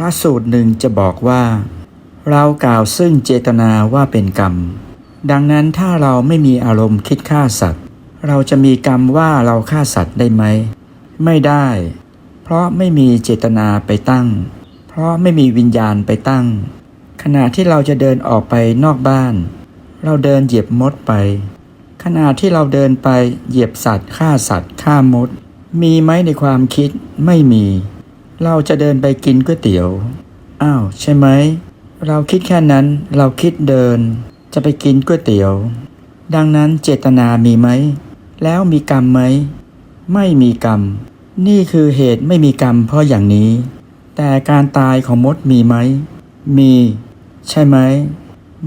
ระสูตรหนึ่งจะบอกว่า เรากล่าวซึ่งเจตนาว่าเป็นกรรม ดังนั้นถ้าเราไม่มีอารมณ์คิดฆ่าสัตว์ เราจะมีกรรมว่าเราฆ่าสัตว์ได้ไหม ไม่ได้ เพราะไม่มีเจตนาไปตั้ง เพราะไม่มีวิญญาณไปตั้ง ขณะที่เราจะเดินออกไปนอกบ้าน เราเดินเหยียบมดไป ขณะที่เราเดินไปเหยียบสัตว์ฆ่าสัตว์ฆ่ามด มีไหมในความคิดไม่มี เราจะเดินไปกินก๋วยเตี๋ยว อ้าวใช่ไหม เราคิดแค่นั้น เราคิดเดิน จะไปกินก๋วยเตี๋ยว ดังนั้นเจตนามีไหม แล้วมีกรรมไหม ไม่มีกรรม นี่คือเหตุไม่มีกรรมเพราะอย่างนี้ แต่การตายของมดมีไหม มี ใช่ไหม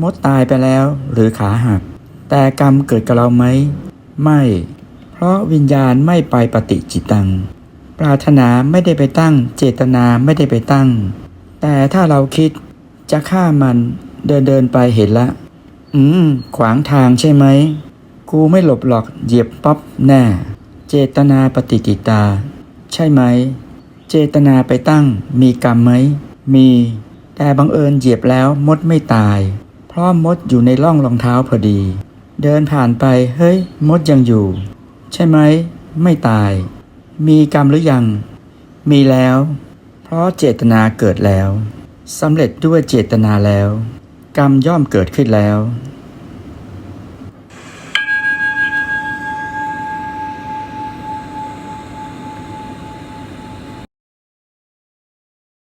มดตายไปแล้วหรือขาหัก แต่กรรมเกิดกับเราไหม ไม่ เพราะวิญญาณไม่ไปปฏิจิตตัง ปรารถนาไม่ได้ไปตั้ง เจตนาไม่ได้ไปตั้ง แต่ถ้าเราคิดจะฆ่ามันเดินเดินไปเห็นละ อืม ขวางทางใช่ไหม กูไม่หลบหรอกเหยียบป๊อปแน่ เจตนาปฏิกิตา ใช่ไหม เจตนาไปตั้ง มีกรรมไหม มี แต่บังเอิญเหยียบแล้วมดไม่ตาย เพราะมดอยู่ในร่องรองเท้าพอดี เดินผ่านไป เฮ้ย มดยังอยู่ ใช่ไหม ไม่ตาย มีกรรมหรือยัง มีแล้ว เพราะเจตนาเกิดแล้วสำเร็จด้วยเจตนาแล้ว กรรมย่อมเกิดขึ้นแล้ว